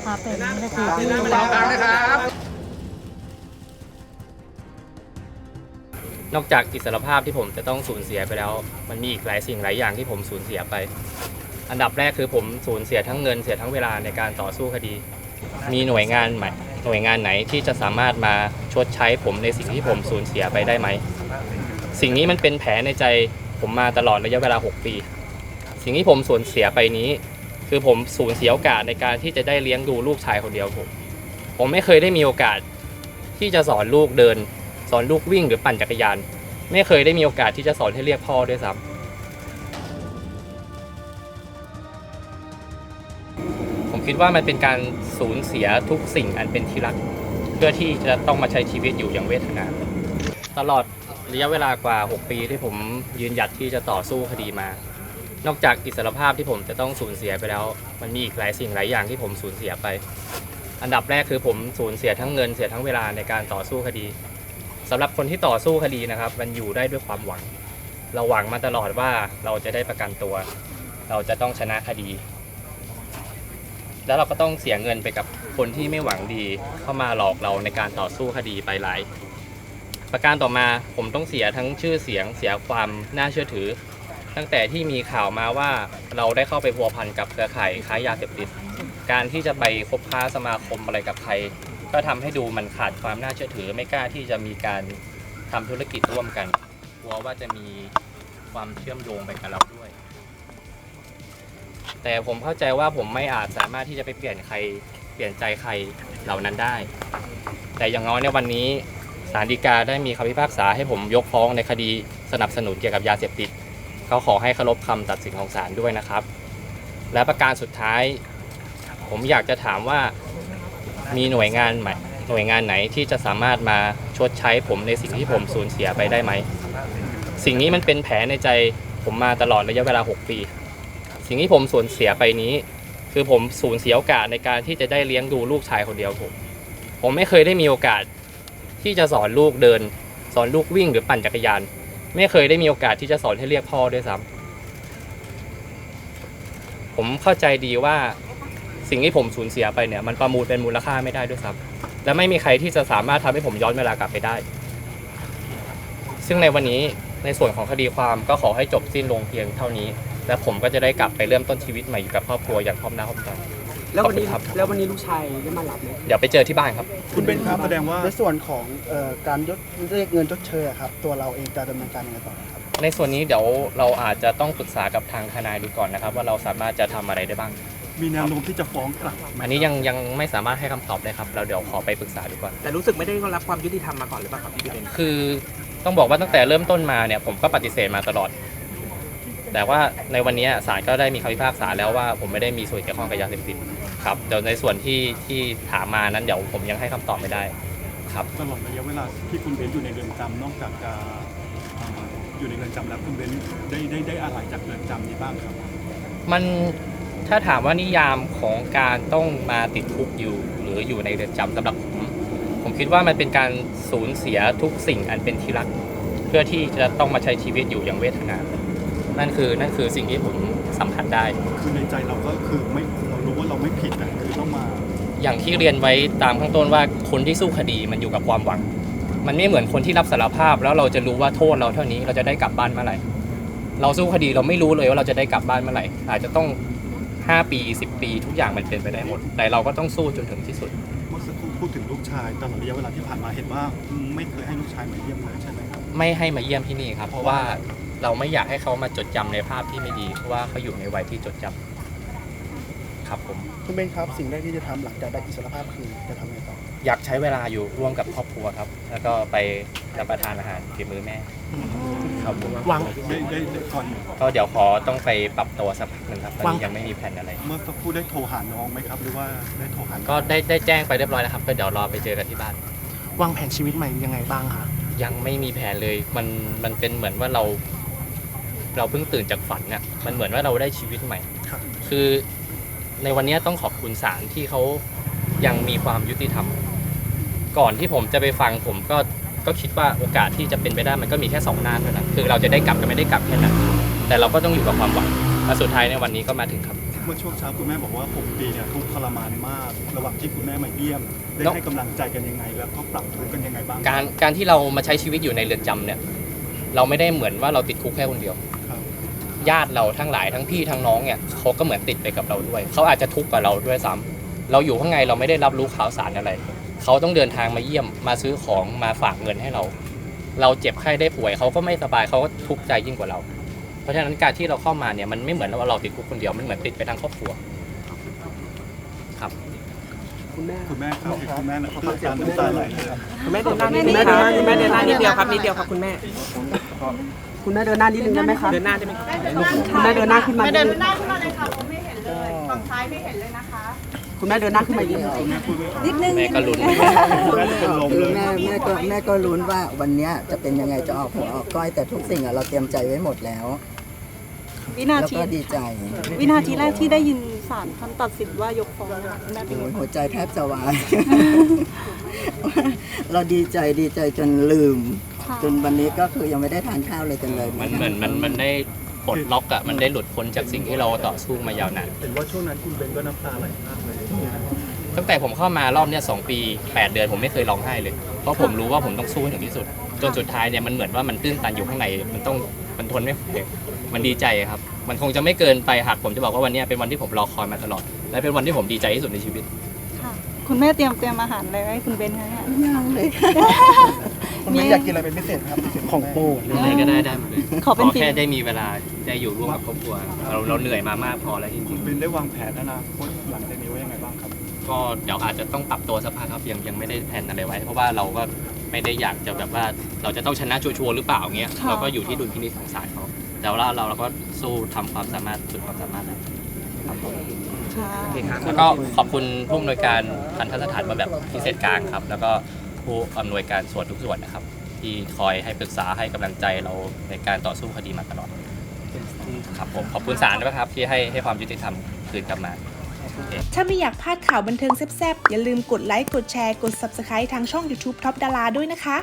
นะคะเป็นวินาทีที่นอกจากอิสรภาพที่ผมจะต้องสูญเสียไปแล้ว มันมีอีกหลายสิ่งหลายอย่างที่ผมสูญเสียไป อันดับแรกคือผมสูญเสียทั้งเงินเสียทั้งเวลาในการต่อสู้คดี มีหน่วยงานไหมหน่วยงานไหนที่จะสามารถมาชดใช้ผมในสิ่งที่ผมสูญเสียไปได้ไหม สิ่งนี้มันเป็นแผลในใจผมมาตลอดระยะเวลา 6 ปี สิ่งที่ผมสูญเสียไปนี้ คือผมสูญเสียโอกาสในการที่จะได้เลี้ยงดูลูกชายคนเดียวผม ผมไม่เคยได้มีโอกาสที่จะสอนลูกเดิน สอนลูกวิ่งหรือปั่นจักรยาน ไม่เคยได้มีโอกาสที่จะสอนให้เรียกพ่อด้วยซ้ำผมคิดว่ามันเป็นการสูญเสียทุกสิ่งอันเป็นที่รัก เพื่อที่จะต้องมาใช้ชีวิตอยู่อย่างเวทนา ตลอดระยะเวลากว่า 6 ปีที่ผมยืนหยัดที่จะต่อสู้คดีมา นอกจากอิสรภาพที่ผมจะต้องสูญเสียไปแล้ว มันมีอีกหลายสิ่งหลายอย่างที่ผมสูญเสียไป อันดับแรกคือผมสูญเสียทั้งเงินเสียทั้งเวลาในการต่อสู้คดีสำหรับคนที่ต่อสู้คดีนะครับ มันอยู่ได้ด้วยความหวัง เราหวังมาตลอดว่าเราจะได้ประกันตัว เราจะต้องชนะคดี แล้วเราก็ต้องเสียเงินไปกับคนที่ไม่หวังดีเข้ามาหลอกเราในการต่อสู้คดีไปหลายประการต่อมาผมต้องเสียทั้งชื่อเสียงเสียความน่าเชื่อถือ ตั้งแต่ที่มีข่าวมาว่าเราได้เข้าไปพัวพันกับเครือข่ายค้ายาเสพติด การที่จะไปคบค้าสมาคมอะไรกับใคร ก็ทำให้ดูมันขาดความน่าเชื่อถือ ไม่กล้าที่จะมีการทำธุรกิจร่วมกันกลัวว่าจะมีความเชื่อมโยงไปกับเราด้วย แต่ผมเข้าใจว่าผมไม่อาจสามารถที่จะไปเปลี่ยนใครเปลี่ยนใจใครเหล่านั้นได้ แต่อย่างน้อยในวันนี้ศาลฎีกาได้มีคำพิพากษาให้ผมยกฟ้องในคดีสนับสนุนเกี่ยวกับยาเสพติด เขาขอให้เคารพคำตัดสินของศาลด้วยนะครับ และประการสุดท้าย ผมอยากจะถามว่ามีหน่วยงานไหมหน่วยงานไหนที่จะสามารถมาชดใช้ผมในสิ่งที่ผมสูญเสียไปได้ไหม สิ่งนี้มันเป็นแผลในใจผมมาตลอดระยะเวลา 6 ปี สิ่งที่ผมสูญเสียไปนี้ คือผมสูญเสียโอกาสในการที่จะได้เลี้ยงดูลูกชายคนเดียวผม ผมไม่เคยได้มีโอกาสที่จะสอนลูกเดิน สอนลูกวิ่งหรือปั่นจักรยาน ไม่เคยได้มีโอกาสที่จะสอนให้เรียกพ่อด้วยซ้ำผมเข้าใจดีว่าสิ่งที่ผมสูญเสียไปเนี่ยมันประมูลเป็นมูลค่าไม่ได้ด้วยซ้ำและไม่มีใครที่จะสามารถทำให้ผมย้อนเวลากลับไปได้ ซึ่งในวันนี้ในส่วนของคดีความก็ขอให้จบสิ้นลงเพียงเท่านี้ และผมก็จะได้กลับไปเริ่มต้นชีวิตใหม่อยู่กับครอบครัวอย่างพร้อมหน้าพร้อมตา แล้ววันนี้ขอบคุณครับ แล้ววันนี้ลูกชายได้มารับไหมเดี๋ยวไปเจอที่บ้านครับ คุณเป็นครับแสดงว่า ในส่วนของเอ่อการยดเรียกเงินชดเชยอะครับ ตัวเราเองจะดำเนินการยังไงต่อครับ ในส่วนนี้เดี๋ยวเราอาจจะต้องปรึกษากับทางทนายดูก่อนนะครับ ว่าเราสามารถจะทำอะไรได้บ้าง มีแนวโน้มที่จะฟ้องกลับไหมอันนี้ยังยังไม่สามารถให้คำตอบได้ครับ เราเดี๋ยวขอไปปรึกษาดูก่อน แต่รู้สึกไม่ได้รับความยุติธรรมมาก่อนหรือเปล่าครับพี่เบนคือต้องบอกว่าตั้งแต่เริ่มต้นมาเนี่ยผมก็ปฏิเสธมาตลอด แต่ว่าในวันนี้ศาลก็ได้มีคำพิพากษาแล้วว่าผมไม่ได้มีส่วนเกี่ยวข้องกับยาเสพติด ครับเดี๋ยวในส่วนที่ที่ถามมานั้นเดี๋ยวผมยังให้คำตอบไม่ได้ครับ ตลอดระยะเวลาที่คุณเบนอยู่ในเรือนจำนอกจากจะอ่าอยู่ในเรือนจำแล้วคุณเบนได้ได้ได้อะไรจากเรือนจำนี้บ้างครับ มันถ้าถามว่านิยามของการต้องมาติดคุกอยู่ หรืออยู่ในเรือนจำสำหรับผมผมคิดว่ามันเป็นการสูญเสียทุกสิ่งอันเป็นที่รัก เพื่อที่จะต้องมาใช้ชีวิตอยู่อย่างเวทนา นั่นคือนั่นคือสิ่งที่ผม สัมผัสได้ คือในใจเราก็คือไม่เรารู้ว่าเราไม่ผิดแต่คือต้องมาอย่างที่เรียนไว้ตามข้างต้นว่าคนที่สู้คดีมันอยู่กับความหวัง มันไม่เหมือนคนที่รับสารภาพ แล้วเราจะรู้ว่าโทษเราเท่านี้เราจะได้กลับบ้านเมื่อไหร่เราสู้คดีเราไม่รู้เลยว่าเราจะได้กลับบ้านเมื่อไหร่อาจจะต้อง 5 ปี 10 ปีทุกอย่างมันเป็นไปได้หมด แต่เราก็ต้องสู้จนถึงที่สุด เมื่อสักครู่พูดถึงลูกชายตลอดระยะเวลาที่ผ่านมาเห็นว่า ไม่เคยให้ลูกชายมาเยี่ยมเลยใช่ไหมครับไม่ให้มาเยี่ยมที่นี่ครับ เพราะว่า เราไม่อยากให้เขามาจดจำในภาพที่ไม่ดี เพราะว่าเขาอยู่ในวัยที่จดจำครับผม คุณเบนครับ สิ่งแรกที่จะทำหลังจากได้อิสรภาพคือจะทำยังไงต่อ อยากใช้เวลาอยู่ร่วมกับครอบครัวครับ แล้วก็ไปรับประทานอาหารฝีมือแม่ครับผมวางได้ได้ได้ก่อนก็เดี๋ยวขอต้องไปปรับตัวสักพักหนึ่งครับตอนนี้ยังไม่มีแผนอะไร เมื่อสักครู่ได้โทรหาน้องไหมครับ หรือว่าได้โทรหาก็ได้ได้แจ้งไปเรียบร้อยแล้วครับ ก็เดี๋ยวรอไปเจอกันที่บ้าน วางแผนชีวิตใหม่ยังไงบ้างคะยังไม่มีแผนเลย มันมันเป็นเหมือนว่าเรา เราเพิ่งตื่นจากฝันเนี่ยมันเหมือนว่าเราได้ชีวิตใหม่ครับคือในวันนี้ต้องขอบคุณศาลที่เขายังมีความยุติธรรม ก่อนที่ผมจะไปฟังผมก็ก็คิดว่าโอกาสที่จะเป็นไปได้มันก็มีแค่สองหน้าเท่านั้นคือเราจะได้กลับกับไม่ได้กลับแค่นั้นแต่เราก็ต้องอยู่กับความหวังและสุดท้ายในวันนี้ก็มาถึงครับ เมื่อช่วงเช้าคุณแม่บอกว่า 6 ปีเนี่ยทุกข์ทรมานมาก ระหว่างที่คุณแม่มาเยี่ยม ได้แล้วให้กำลังใจกันยังไง แล้วก็ปรับทุกข์กันยังไงบ้าง การการที่เรามาใช้ชีวิตอยู่ในเรือนจำเนี่ย เราไม่ได้เหมือนว่าเราติดคุกแค่คนเดียวครับ ญาติเราทั้งหลายทั้งพี่ทั้งน้องเนี่ยเขาก็เหมือนติดไปกับเราด้วยเขาอาจจะทุกข์กว่าเราด้วยซ้ำเราอยู่ข้างในเราไม่ได้รับรู้ข่าวสารอะไรเขาต้องเดินทางมาเยี่ยมมาซื้อของมาฝากเงินให้เรา เราเจ็บไข้ได้ป่วยเขาก็ไม่สบายเขาก็ทุกข์ใจยิ่งกว่าเรา เพราะฉะนั้นการที่เราเข้ามาเนี่ยมันไม่เหมือนว่าเราติดคุกคนเดียวมันเหมือนติดไปทั้งครอบครัว คุณแม่คุณแม่ครับคุณแม่นะตื้นตันน้ำตาไหลเลยครับคุณแม่เดินหน้านิดนึงนะคะคุณแม่เดินหน้านิดเดียวครับนิดเดียวครับคุณแม่คุณแม่เดินหน้านิดนึงได้ไหมคะเดินหน้าได้ไหมครับคุณแม่เดินหน้าขึ้นมาไม่นิดเดินนึงหน้าขึ้นมาเลยค่ะผมไม่เห็นเลยฝั่งซ้ายไม่เห็นเลยนะคะ คุณแม่เดินหน้าขึ้นมาอีกนิดนึงคุณแม่พูดไม่ออกนิดนึงแม่ก็ลุ้นคุณแม่จะเป็นลมคืเลอยแม่แม่ก็แม่ก็ลุ้นว่าวันเนี้ยจะเป็นยังไงจะออกหัวออกก้อยแต่ทุกสิ่งอะเราเตรียมใจไว้หมดแล้ว วินาแล้วทีก็ดีใจ วินาทีแรกที่ได้ยิน ศาลท่านตัดสินว่ายกฟ้องนะคะคุณแม่เป็นโอ้ไงยบ้างหัวใจแทบจะวาย เราดีใจดีใจจนลืม ค่ะจนวันนี้ก็คือยังไม่ได้ทานข้าวเลยกันเลยมันเหมือนมันมันได้ปลดล็อกอะมันได้หลุดพ้นจากสิ่งที่เราต่อสู้มายาวนานเห็นว่าช่วงนั้นคุณเบนก็น้ำตาไหลมากเลยตั้งแต่ผมเข้ามารอบเนี้ยสองปี 8 เดือนผมไม่เคยร้องไห้เลย เพราะผมรู้ว่าผมต้องสู้ให้ถึงที่สุด จนสุดท้ายเนี่ยมันเหมือนว่ามันตื้นตันอยู่ข้างในมันต้องมันทนไม่ไหว มันดีใจครับ มันคงจะไม่เกินไปหากผมจะบอกว่าวันเนี้ยเป็นวันที่ผมรอคอยมาตลอด และเป็นวันที่ผมดีใจที่สุดในชีวิต ค่ะ คุณแม่เตรียมเตรียมอาหารอะไรไว้ให้คุณเบนคะเนี่ย ยังเลยคุณแม่อยากกินอะไรเป็นพิเศษครับของโปรดอะไรก็ได้ได้หมดเลยขอเป็นสีแค่ได้มีเวลาได้อยู่ร่วมกับครอบครัว เราเราเหนื่อยมามากพอแล้วจริงคุณเบนได้วางแผนอนาคตหลังจากนี้ไว้ยังไงบ้างครับๆก็เดี๋ยวอาจจะต้องปรับตัวสักพักครับยังยังไม่ได้แผนอะไรไว้ เพราะว่าเราก็ไม่ได้อยากจะแบบว่าเราจะต้องชนะชัวร์ๆหรือเปล่าเงี้ยค่ะ เราก็อยู่ที่ดุลพินิจของศาลเขา แต่ว่าเราเราก็สู้ทำความสามารถสุดความสามารถครับผมค่ะแล้วก็ขอบคุณผู้อำนวยการทันทสถานมาแบบพิเศษกลางครับ แล้วก็ผู้อำนวยการส่วนทุกส่วนนะครับ ที่คอยให้ปรึกษาให้กำลังใจเราในการต่อสู้คดีมาตลอดครับผมขอบคุณศาลด้วยครับที่ให้ให้ความยุติธรรมคืนกลับมาถ้าไม่อยากพลาดข่าวบันเทิงแซ่บๆ อย่าลืมกดไลค์ กดแชร์ กด Subscribe ทางช่อง YouTube Top ดาราด้วยนะคะ